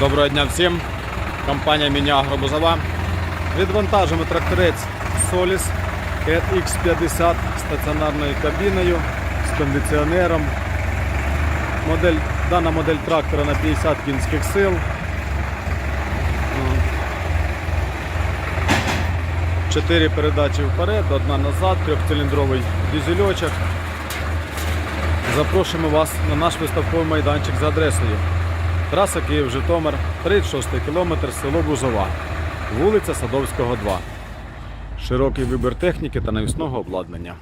Доброго дня всім. Компанія Мініагро Бузова. Відвантажимо тракторець Solis X50 з стаціонарною кабіною, з кондиціонером. Модель, дана модель трактора на 50 кінських сил. Чотири передачі вперед, одна назад, трьохциліндровий дизельочок. Запрошуємо вас на наш виставковий майданчик за адресою. Траса Київ-Житомир, 36 кілометр, село Бузова, вулиця Садовського, 2. Широкий вибір техніки та навісного обладнання.